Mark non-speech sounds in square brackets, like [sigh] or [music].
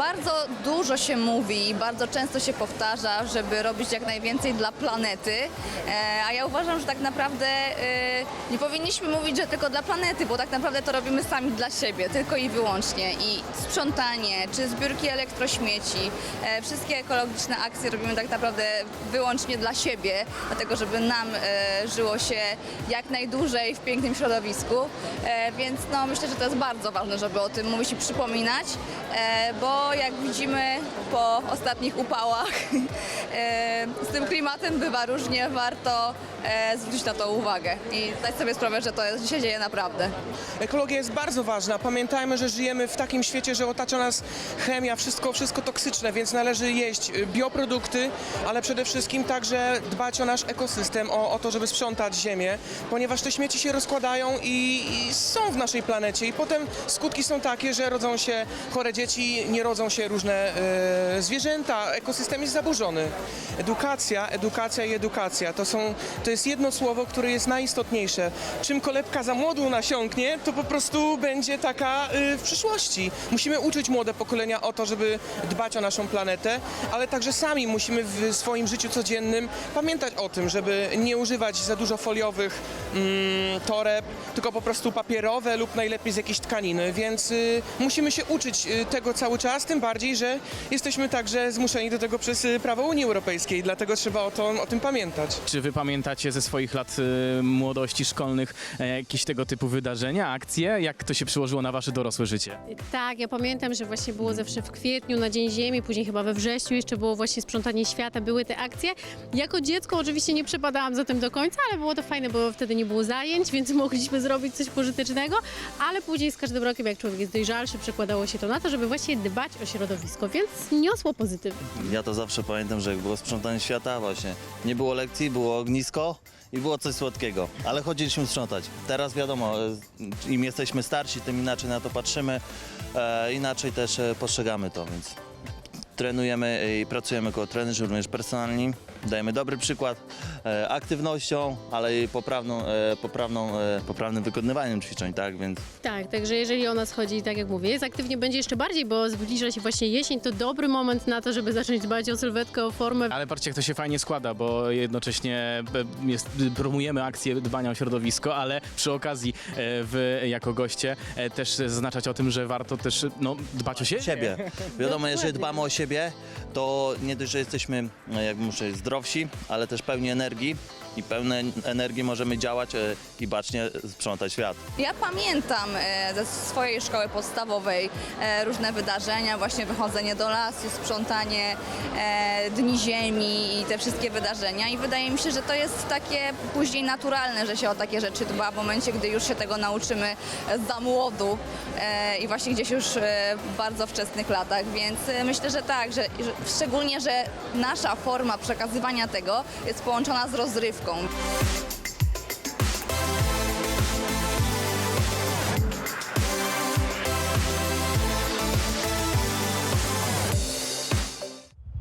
Bardzo dużo się mówi i bardzo często się powtarza, żeby robić jak najwięcej dla planety, e, a ja uważam, że tak naprawdę e, nie powinniśmy mówić, że tylko dla planety, bo tak naprawdę to robimy sami dla siebie, tylko i wyłącznie. I sprzątanie, czy zbiórki elektrośmieci, e, wszystkie ekologiczne akcje robimy tak naprawdę wyłącznie dla siebie, dlatego żeby nam żyło się jak najdłużej w pięknym środowisku, więc no, myślę, że to jest bardzo ważne, żeby o tym mówić i przypominać, bo jak widzimy po ostatnich upałach [laughs] e, z tym klimatem bywa różnie, warto e, zwrócić na to uwagę i zdać sobie sprawę, że to się dzieje naprawdę. Ekologia jest bardzo ważna. Pamiętajmy, że żyjemy w takim świecie, że otacza nas chemia, wszystko, wszystko toksyczne, więc należy jeść bioprodukty, ale przede wszystkim także dbać o nasz ekosystem, o, o to, żeby sprzątać ziemię, ponieważ te śmieci się rozkładają i, i są w naszej planecie i potem skutki są takie, że rodzą się chore dzieci, nie rodzą się różne e, zwierzęta, ekosystem jest zaburzony. Edukacja, edukacja i edukacja to są, to jest jedno słowo, które jest najistotniejsze. Czym kolebka za młodu nasiąknie, to po prostu będzie taka y, w przyszłości. Musimy uczyć młode pokolenia o to, żeby dbać o naszą planetę, ale także sami musimy w swoim życiu codziennym pamiętać o tym, żeby nie używać za dużo foliowych mm, toreb, tylko po prostu papierowe lub najlepiej z jakiejś tkaniny, więc y, musimy się uczyć y, tego cały czas, tym bardziej, że jesteśmy także zmuszeni do tego przez y, prawo Unii Europejskiej, dlatego trzeba o, to, o tym pamiętać. Czy wy pamiętacie ze swoich lat y, młodości szkolnych e, jakieś tego typu wydarzenia, akcje? Jak to się przyłożyło na wasze dorosłe życie? Tak, ja pamiętam, że właśnie było zawsze w kwietniu na Dzień Ziemi, później chyba we wrześniu jeszcze było właśnie sprzątanie świata, były te akcje. Jako dziecko oczywiście nie przepadałam za tym do końca, ale było to fajne, bo wtedy nie było zajęć, więc [laughs] mogliśmy zrobić coś pożytecznego, ale później z każdym rokiem, jak człowiek jest dojrzalszy, przekładało się to na to, żeby właśnie dbać o środowisko, więc niosło pozytywnie. Ja to zawsze pamiętam, że jak było sprzątanie świata właśnie, nie było lekcji, było ognisko i było coś słodkiego, ale chodziliśmy sprzątać. Teraz wiadomo, e, im jesteśmy starsi, tym inaczej na to patrzymy, e, inaczej też e, postrzegamy to, więc trenujemy i pracujemy jako trenerzy również personalni. Dajemy dobry przykład e, aktywnością, ale i poprawną, e, poprawną, e, poprawnym wykonywaniem ćwiczeń, tak, więc Tak, także jeżeli o nas chodzi, tak jak mówię, jest aktywnie będzie jeszcze bardziej, bo zbliża się właśnie jesień, to dobry moment na to, żeby zacząć dbać o sylwetkę, o formę. Ale patrzcie, jak to się fajnie składa, bo jednocześnie e, jest, promujemy akcję dbania o środowisko, ale przy okazji e, wy jako goście e, też zaznaczać o tym, że warto też no, dbać o siebie. siebie. Wiadomo, jeżeli dbamy o siebie, to nie dość, że jesteśmy, no, jak muszę, zdrowsi, ale też pełni energii i pełne energii możemy działać e, i bacznie sprzątać świat. Ja pamiętam e, ze swojej szkoły podstawowej e, różne wydarzenia, właśnie wychodzenie do lasu, sprzątanie Dni Ziemi i te wszystkie wydarzenia i wydaje mi się, że to jest takie później naturalne, że się o takie rzeczy dba w momencie, gdy już się tego nauczymy za młodu i właśnie gdzieś już w bardzo wczesnych latach, więc myślę, że tak, że szczególnie, że nasza forma przekazywania tego jest połączona z rozrywką.